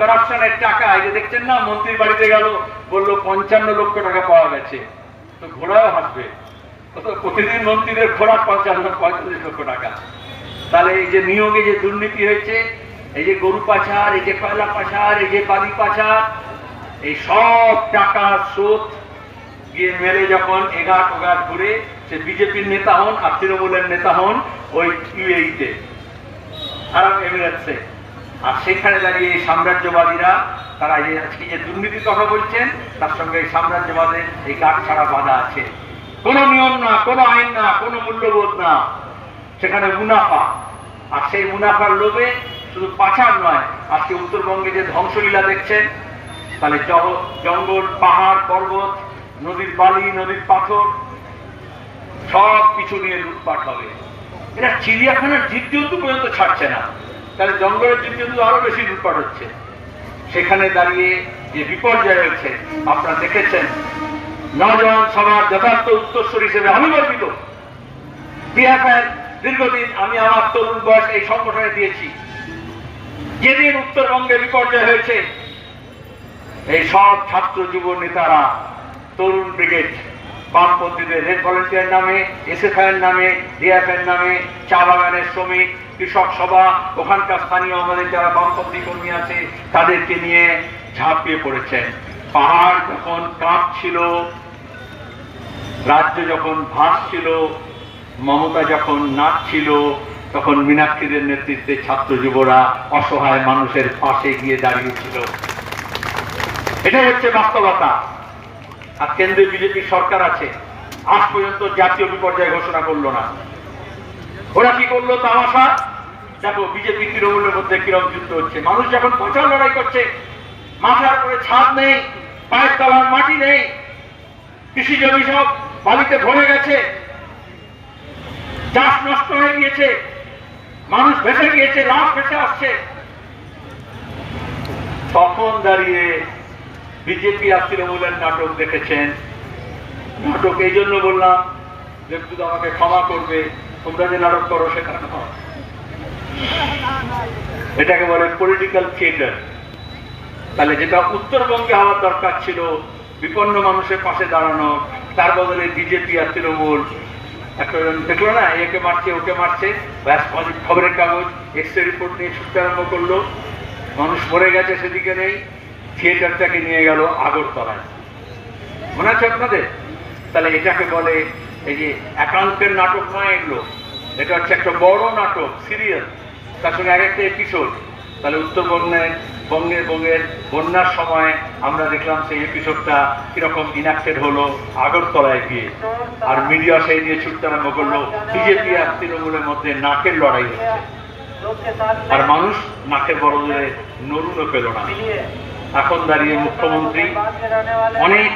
করাপশনের টাকা, এই যে দেখছেন না, মন্ত্রীর বাড়িতে গেল, বলল পঞ্চান্ন লক্ষ টাকা পাওয়া গেছে। তো ঘোড়াও হাসবে। প্রতিদিন মন্ত্রীদের ঘোড়া পঞ্চান্ন, পঁয়তাল্লিশ লক্ষ টাকা। তাহলে এই যে নিয়োগে যে দুর্নীতি হয়েছে, এই যে গরু পাচার, এই যে কয়লা পাচার, এই যে বালি পাচার, এই সব টাকা স্রোত গিয়ে মেলে যখন এগাট ওগাট ঘুরে সে বিজেপির নেতা হন আর তৃণমূলের নেতা হন ওই ইউএইতে, আরব এমিরেটসে। আর সেখানে দাঁড়িয়ে এই সাম্রাজ্যবাদীরা, তারা এই আজকে যে দুর্নীতির কথা বলছেন, তার সঙ্গে এই সাম্রাজ্যবাদের এই গাছ ছাড়া বাধা আছে। কোনো নিয়ম না, কোনো আইন না, কোনো মূল্যবোধ না। সেখানে মুনাফা। আর সেই মুনাফার লোভে শুধু পাচার নয়, আজকে উত্তরবঙ্গে যে ধ্বংসলীলা দেখছেন, তাহলে জঙ্গল, পাহাড়, পর্বত, নদীর বালি, নদীর পাথর, সব কিছু নিয়ে লুটপাট হবে। এরা চিড়িয়াখানার জীবজন্তু পর্যন্ত ছাড়ছে না। তাহলে জঙ্গলের জীবজন্তু আরও বেশি লুটপাট হচ্ছে। সেখানে দাঁড়িয়ে যে বিপর্যয় হয়েছে, আপনারা দেখেছেন। নজওয়ান সমাজ যথার্থ উত্তরস্বর হিসেবে আমি গর্বিত। বিএফএল দীর্ঘদিন আমি আমার তরুণ বয়স এই সংগঠনে দিয়েছি। যেদিন উত্তরবঙ্গে বিপর্যয় হয়েছে, এই সব ছাত্র যুব নেতারা, তরুণ ব্রিগেড, বামপন্থীদের রেড ভলেন্টিয়ার নামে এসএফআই নামে ডিএফ নামে, চা বাগানের শ্রমিক কৃষক সভা, ওখানকার স্থানীয় আমাদের যারা বামপন্থী কর্মী আছে, তাদেরকে নিয়ে ঝাঁপিয়ে পড়েছেন। পাহাড় যখন কাঁপছিল, রাজ্য যখন ভাসছিল, মমতা যখন নাচছিল, তখন মীনাক্ষীদের নেতৃত্বে ছাত্র যুবরা অসহায় মানুষের পাশে গিয়ে দাঁড়িয়েছিল। এটাই হচ্ছে বাস্তবতা। আর কেন্দ্রে বিজেপি সরকার আছে, আজ পর্যন্ত জাতীয় বিপর্যয় ঘোষণা করল না। ওরা কি করল তামাশা? দেখো, বিজেপি তৃণমূলের মধ্যে কিরম যুদ্ধ হচ্ছে। মানুষ যখন প্রচার লড়াই করছে, মাথার উপরে ছাদ নেই, পায়ের তলার মাটি নেই, কৃষি জমি সব বালিতে ভরে গেছে, চাষ নষ্ট হয়ে গিয়েছে, মানুষ ভেসে গিয়েছে, লাভ ভেসে আসছে। তখন দাঁড়িয়ে বিজেপি আর তৃণমূলের নাটক দেখেছেন। নাটক এই জন্য বললাম যে শুধু আমাকে ক্ষমা করবে, তোমরা যে নাটক করো সেখানে নয় এটাকে বলে পলিটিক্যাল থিয়েটার তাহলে যেটা উত্তরবঙ্গে হওয়ার দরকার ছিল, বিপন্ন মানুষের পাশে দাঁড়ানো, তার বদলে বিজেপি আর তৃণমূল। দেখল না একে মারছে ওকে মারছে খবরের কাগজ এক্স রে রিপোর্ট নিয়ে ছুটতে আরম্ভ করল। মানুষ মরে গেছে, সেদিকে নেই, থিয়েটারটাকে নিয়ে গেল আগরতলায়। মনে আছে আপনাদের? তাহলে এটাকে বলে এই যে একান্তের নাটক নয় এগুলো এটা হচ্ছে একটা বড় নাটক সিরিয়াল তার সঙ্গে এক একটা এপিসোড তাহলে উত্তরবঙ্গের বঙ্গের বঙ্গের বন্যার সময় আমরা দেখলাম সেই এপিসোডটা কীরকম ইনাক্টেড হলো আগরতলায় গিয়ে। আর মিডিয়া সেই নিয়ে ছুটতে আরম্ভ করল বিজেপি আর তৃণমূলের মধ্যে নাকের লড়াই হচ্ছে। আর মানুষ নাকের বড়দের নরুনও পেল না। এখন দাঁড়িয়ে মুখ্যমন্ত্রী অনেক